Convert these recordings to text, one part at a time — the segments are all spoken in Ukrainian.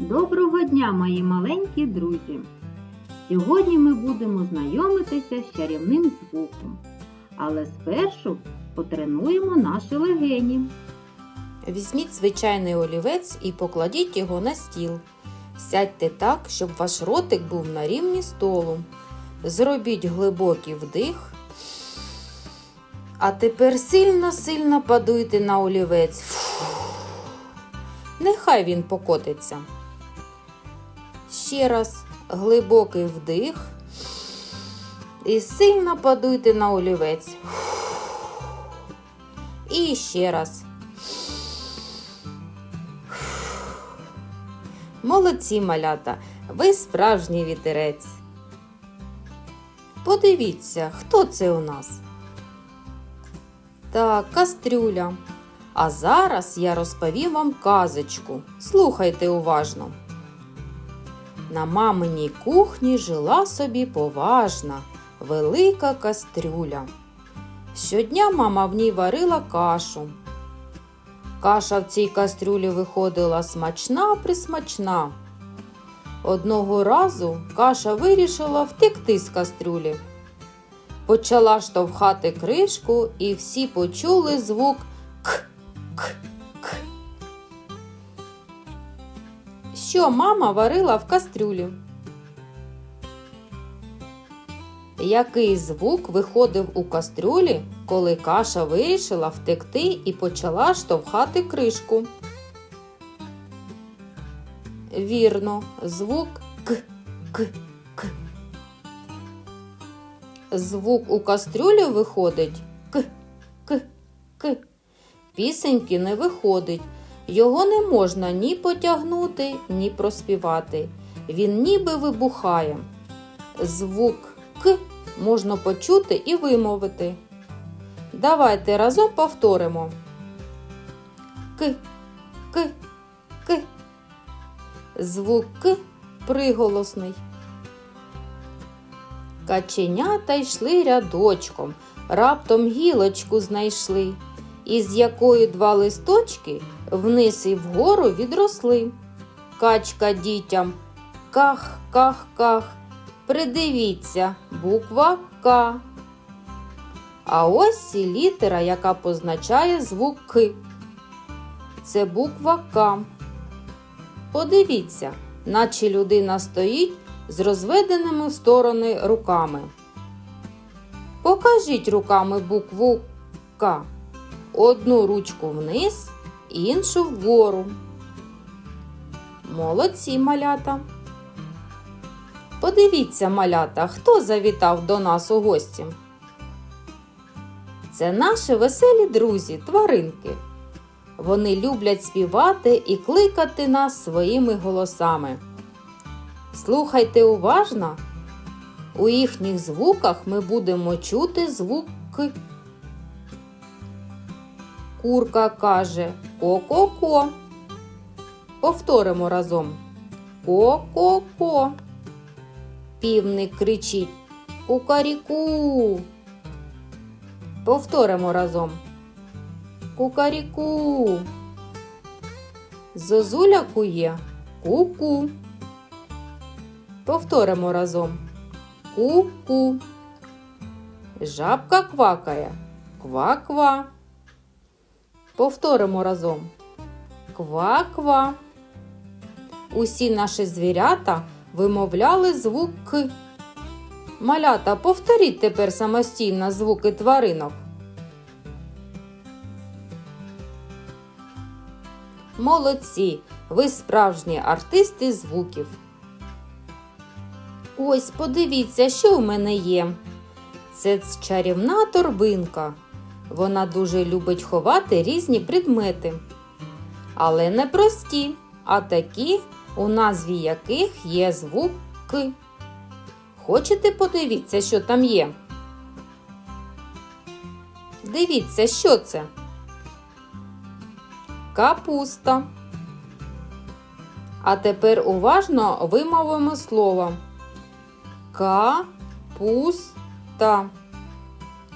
Доброго дня, мої маленькі друзі! Сьогодні ми будемо знайомитися з чарівним звуком. Але спершу потренуємо наші легені. Візьміть звичайний олівець і покладіть його на стіл. Сядьте так, щоб ваш ротик був на рівні столу. Зробіть глибокий вдих. А тепер сильно-сильно подуйте на олівець. Нехай він покотиться. Ще раз глибокий вдих. І сильно подуйте на олівець. І ще раз. Молодці малята, ви справжній вітерець. Подивіться, хто це у нас? Так, кастрюля. А зараз я розповім вам казочку. Слухайте уважно. На маминій кухні жила собі поважна, велика кастрюля. Щодня мама в ній варила кашу. Каша в цій кастрюлі виходила смачна присмачна. Одного разу каша вирішила втекти з кастрюлі. Почала штовхати кришку, і всі почули звук к-к-к. Що мама варила в кастрюлі? Який звук виходив у кастрюлі, коли каша вирішила втекти і почала штовхати кришку? Вірно, звук к к к. Звук у кастрюлі виходить к к к. Пісеньки не виходить. Його не можна ні потягнути, ні проспівати. Він ніби вибухає. Звук К можна почути і вимовити. Давайте разом повторимо. К, К, К. Звук К приголосний. Каченята йшли рядочком, раптом гілочку знайшли, із якої два листочки вниз і вгору відросли. Качка дітям ках, ках, ках. Придивіться, буква К. А ось і літера, яка позначає звук К. Це буква К. Подивіться, наче людина стоїть з розведеними в сторони руками. Покажіть руками букву К. Одну ручку вниз, іншу вгору. Молодці малята. Подивіться, малята, хто завітав до нас у гості. Це наші веселі друзі, тваринки. Вони люблять співати і кликати нас своїми голосами. Слухайте уважно. У їхніх звуках ми будемо чути звук К. Курка каже ко-ко-ко. Повторимо разом. Ко-ко-ко. Півник кричить Кукаріку. Повторимо разом. Кукаріку. Зозуля кує ку-ку. Повторимо разом. Ку-ку. Жабка квакає ква-ква. Повторимо разом. Ква-ква. Усі наші звірята вимовляли звук К. Малята, повторіть тепер самостійно звуки тваринок. Молодці! Ви справжні артисти звуків. Ось подивіться, що в мене є. Це чарівна торбинка. Вона дуже любить ховати різні предмети. Але не прості, а такі, у назві яких є звук К. Хочете подивіться, що там є? Дивіться, що це? Капуста. А тепер уважно вимовимо слово. Капуста.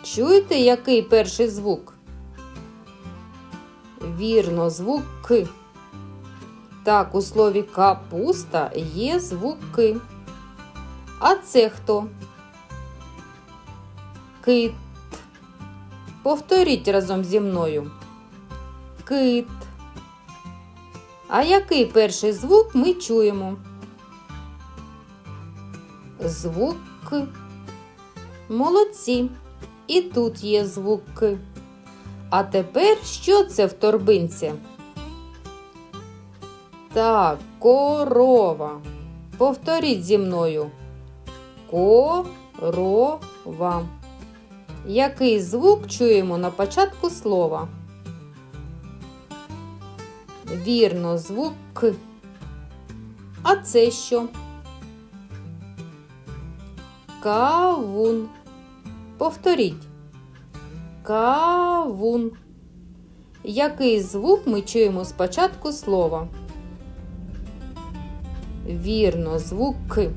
Чуєте, який перший звук? Вірно, звук К. Так, у слові капуста є звуки. А це хто? Кит. Повторіть разом зі мною. Кит. А який перший звук ми чуємо? Звук К. Молодці. І тут є звук. А тепер що це в торбинці? Так, корова. Повторіть зі мною. Корова. Який звук чуємо на початку слова? Вірно, звук К. А це що? Кавун. Повторіть. Кавун. Який звук ми чуємо спочатку слова? Вірно, звук К.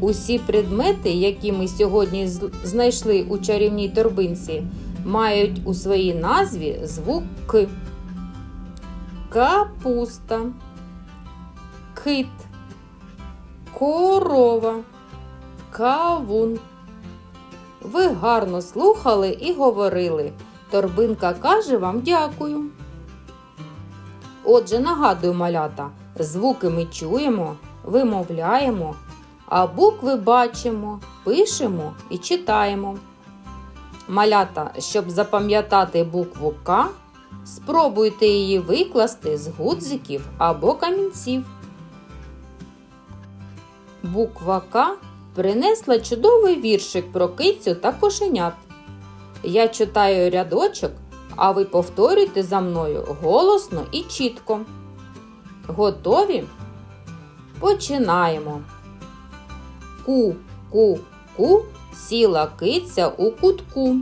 Усі предмети, які ми сьогодні знайшли у чарівній торбинці, мають у своїй назві звук К. Капуста, кит, корова, кавун. Ви гарно слухали і говорили. Торбинка каже вам дякую. Отже, нагадую, малята, звуки ми чуємо, вимовляємо, а букви бачимо, пишемо і читаємо. Малята, щоб запам'ятати букву К, спробуйте її викласти з гудзиків або камінців. Буква К принесла чудовий віршик про кицю та кошенят. Я читаю рядочок, а ви повторюйте за мною голосно і чітко. Готові? Починаємо. Ку, ку, ку, сіла киця у кутку.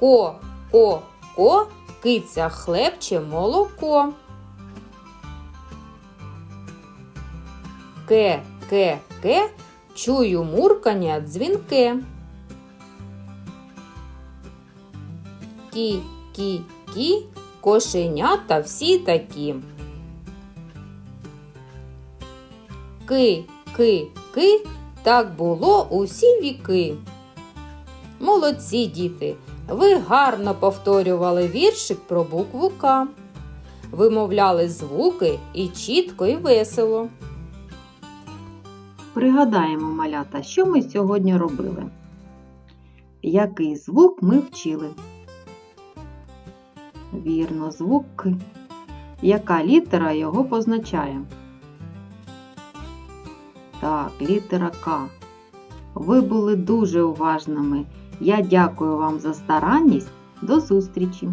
Ко, ко, ко, киця хлебче молоко. Ке, ке, ке, чую муркання дзвінке. Кі, кі, кі, кошенята всі такі. Ки, ки, ки, так було усі віки. Молодці діти, ви гарно повторювали віршик про букву К. Вимовляли звуки і чітко і весело. Пригадаємо, малята, що ми сьогодні робили. Який звук ми вчили? Вірно, звук. Яка літера його позначає? Так, літера К. Ви були дуже уважними. Я дякую вам за старанність. До зустрічі!